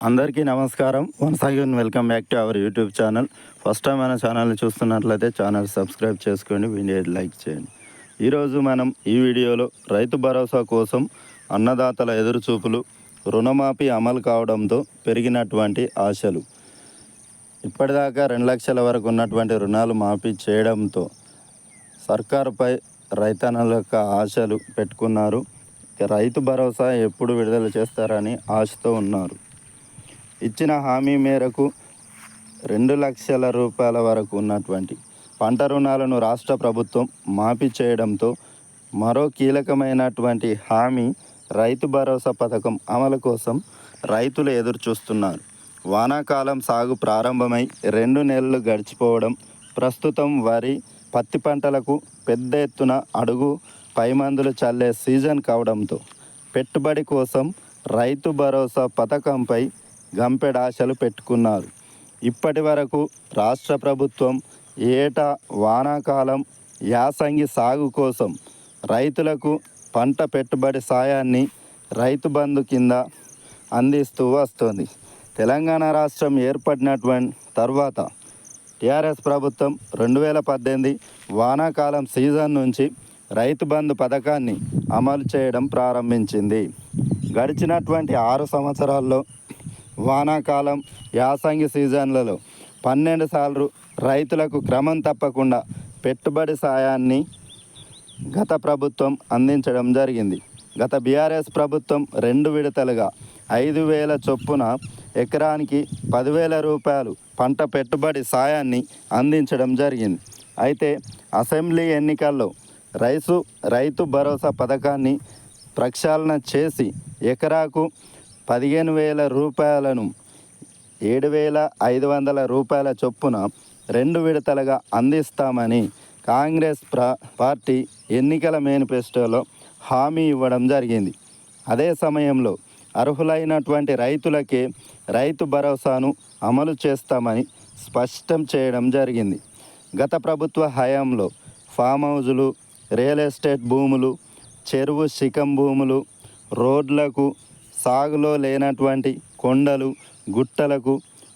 అందరికీ నమస్కారం. Once again welcome back to our YouTube channel first time మన ఛానల్ని చూస్తున్నట్లయితే ఛానల్ సబ్స్క్రైబ్ చేసుకోండి వీడియో లైక్ చేయండి. ఈరోజు మనం ఈ వీడియోలో రైతు భరోసా కోసం అన్నదాతల ఎదురుచూపులు రుణమాఫీ అమలు కావడంతో పెరిగినటువంటి ఆశలు. ఇప్పటిదాకా రెండు లక్షల వరకు ఉన్నటువంటి రుణాలు మాఫీ చేయడంతో సర్కారుపై రైతన్నల యొక్క ఆశలు పెట్టుకున్నారు. రైతు భరోసా ఎప్పుడు విడుదల చేస్తారని ఆశతో ఉన్నారు. ఇచ్చిన హామీ మేరకు రెండు లక్షల రూపాయల వరకు ఉన్నటువంటి పంట రుణాలను రాష్ట్ర ప్రభుత్వం మాఫీ చేయడంతో మరో కీలకమైనటువంటి హామీ రైతు భరోసా పథకం అమలు కోసం రైతులు ఎదురుచూస్తున్నారు. వానాకాలం సాగు ప్రారంభమై రెండు నెలలు గడిచిపోవడం ప్రస్తుతం వరి పత్తి పంటలకు పెద్ద ఎత్తున అడుగు పైమందులు చల్లే సీజన్ కావడంతో పెట్టుబడి కోసం రైతు భరోసా పథకంపై గంపెడాశలు పెట్టుకున్నారు. ఇప్పటి వరకు రాష్ట్ర ప్రభుత్వం ఏటా వానాకాలం యాసంగి సాగు కోసం రైతులకు పంట పెట్టుబడి సాయాన్ని రైతు బంధు కింద అందిస్తూ వస్తుంది. తెలంగాణ రాష్ట్రం ఏర్పడినటువంటి తర్వాత టీఆర్ఎస్ ప్రభుత్వం రెండు వేల పద్దెనిమిది వానాకాలం సీజన్ నుంచి రైతు బంధు పథకాన్ని అమలు చేయడం ప్రారంభించింది. గడిచినటువంటి ఆరు సంవత్సరాల్లో వానాకాలం యాసంగి సీజన్లలో పన్నెండు సార్లు రైతులకు క్రమం తప్పకుండా పెట్టుబడి సాయాన్ని గత ప్రభుత్వం అందించడం జరిగింది. గత బీఆర్ఎస్ ప్రభుత్వం రెండు విడతలుగా ఐదు వేల చొప్పున ఎకరానికి పదివేల రూపాయలు పంట పెట్టుబడి సాయాన్ని అందించడం జరిగింది. అయితే అసెంబ్లీ ఎన్నికల్లో రైతు రైతు భరోసా పథకాన్ని ప్రక్షాళన చేసి ఎకరాకు పదిహేను వేల రూపాయలను ఏడు వేల ఐదు వందల రూపాయల చొప్పున రెండు విడతలుగా అందిస్తామని కాంగ్రెస్ ప్ర పార్టీ ఎన్నికల మేనిఫెస్టోలో హామీ ఇవ్వడం జరిగింది. అదే సమయంలో అర్హులైనటువంటి రైతులకే రైతు భరోసాను అమలు చేస్తామని స్పష్టం చేయడం జరిగింది. గత ప్రభుత్వ హయాంలో ఫామ్ హౌజులు రియల్ ఎస్టేట్ భూములు చెరువు శిఖం భూములు రోడ్లకు సాగులో లేనటువంటి కొండలు గుట్టలకు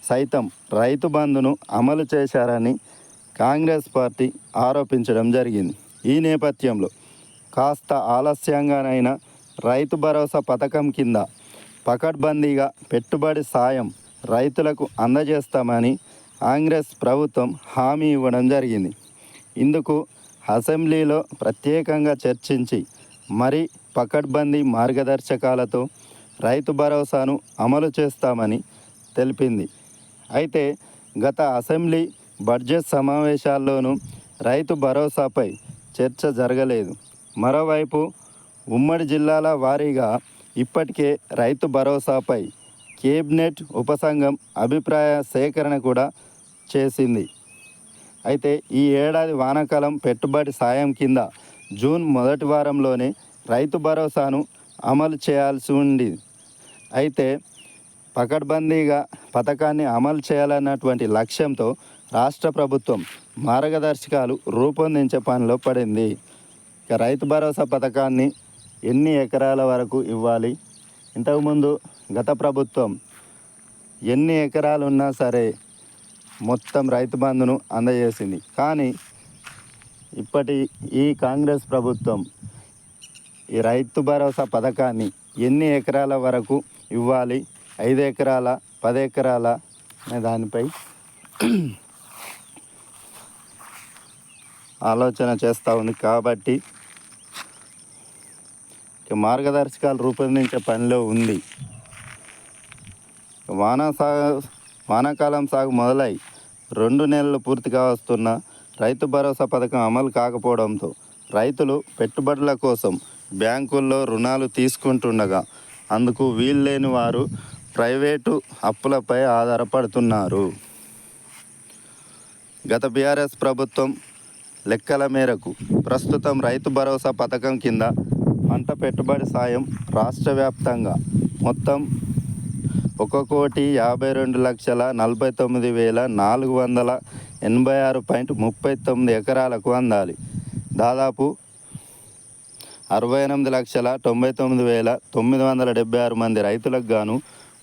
సైతం రైతు బంధును అమలు చేశారని కాంగ్రెస్ పార్టీ ఆరోపించడం జరిగింది. ఈ నేపథ్యంలో కాస్త ఆలస్యంగానైనా రైతు భరోసా పథకం కింద పకడ్బందీగా పెట్టుబడి సాయం రైతులకు అందజేస్తామని కాంగ్రెస్ ప్రభుత్వం హామీ ఇవ్వడం జరిగింది. ఇందుకు అసెంబ్లీలో ప్రత్యేకంగా చర్చించి మరి పకడ్బందీ మార్గదర్శకాలతో రైతు భరోసాను అమలు చేస్తామని తెలిపింది. అయితే గత అసెంబ్లీ బడ్జెట్ సమావేశాల్లోనూ రైతు భరోసాపై చర్చ జరగలేదు. మరోవైపు ఉమ్మడి జిల్లాల వారీగా ఇప్పటికే రైతు భరోసాపై కేబినెట్ ఉపసంఘం అభిప్రాయ సేకరణ కూడా చేసింది. అయితే ఈ ఏడాది వానాకాలం పెట్టుబడి సాయం కింద జూన్ మొదటి వారంలోనే రైతు భరోసాను అమలు చేయాల్సి ఉంది అయితే పకడ్బందీగా పథకాన్ని అమలు చేయాలన్నటువంటి లక్ష్యంతో రాష్ట్ర ప్రభుత్వం మార్గదర్శకాలు రూపొందించే పనిలో పడింది. ఇక రైతు భరోసా పథకాన్ని ఎన్ని ఎకరాల వరకు ఇవ్వాలి? ఇంతకుముందు గత ప్రభుత్వం ఎన్ని ఎకరాలు ఉన్నా సరే మొత్తం రైతు బంధును అందజేసింది. కానీ ఇప్పటి ఈ కాంగ్రెస్ ప్రభుత్వం ఈ రైతు భరోసా పథకాన్ని ఎన్ని ఎకరాల వరకు ఇవ్వాలి? ఐదు ఎకరాల పది ఎకరాల అనే దానిపై ఆలోచన చేస్తూ ఉంది. కాబట్టి మార్గదర్శకాలు రూపొందించే పనిలో ఉంది. వానా సాగు వానాకాలం సాగు మొదలై రెండు నెలలు పూర్తిగా వస్తున్న రైతు భరోసా పథకం అమలు కాకపోవడంతో రైతులు పెట్టుబడుల కోసం బ్యాంకుల్లో రుణాలు తీసుకుంటుండగా అందుకు వీల్లేని వారు ప్రైవేటు అప్పులపై ఆధారపడుతున్నారు. గత బీఆర్ఎస్ ప్రభుత్వం లెక్కల మేరకు ప్రస్తుతం రైతు భరోసా పథకం కింద పంట పెట్టుబడి సాయం రాష్ట్ర వ్యాప్తంగా మొత్తం ఒక కోటి యాభై రెండు లక్షల నలభై తొమ్మిది వేల నాలుగు వందల ఎనభై ఆరు పాయింట్ ముప్పై తొమ్మిది ఎకరాలకు అందాలి. దాదాపు అరవై ఎనిమిది లక్షల తొంభై తొమ్మిది వేల తొమ్మిది వందల డెబ్బై ఆరు మంది రైతులకు గాను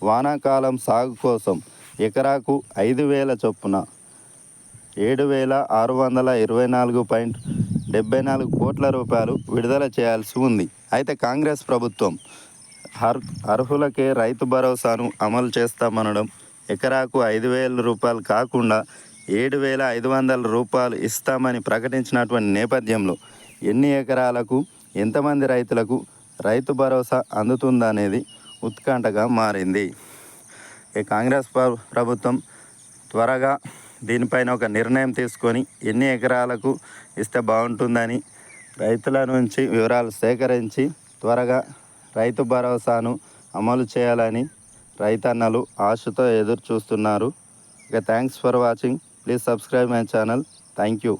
వానాకాలం సాగు కోసం ఎకరాకు ఐదు వేల చొప్పున ఏడు వేల ఆరు వందల ఇరవై నాలుగు పాయింట్ డెబ్బై నాలుగు కోట్ల రూపాయలు విడుదల చేయాల్సి ఉంది. అయితే కాంగ్రెస్ ప్రభుత్వం అర్ అర్హులకే రైతు భరోసాను అమలు చేస్తామనడం ఎకరాకు ఐదు వేల రూపాయలు కాకుండా ఏడు వేల ఐదు వందల రూపాయలు ఇస్తామని ప్రకటించినటువంటి నేపథ్యంలో ఎన్ని ఎకరాలకు ఎంతమంది రైతులకు రైతు భరోసా అందుతుందనేది ఉత్కంఠగా మారింది. ఈ కాంగ్రెస్ ప్రభుత్వం త్వరగా దీనిపైన ఒక నిర్ణయం తీసుకొని ఎన్ని ఎకరాలకు ఇస్తే బాగుంటుందని రైతుల నుంచి వివరాలు సేకరించి త్వరగా రైతు భరోసాను అమలు చేయాలని రైతన్నలు ఆశతో ఎదురు చూస్తున్నారు ఇక thanks for watching. Please subscribe my channel. Thank you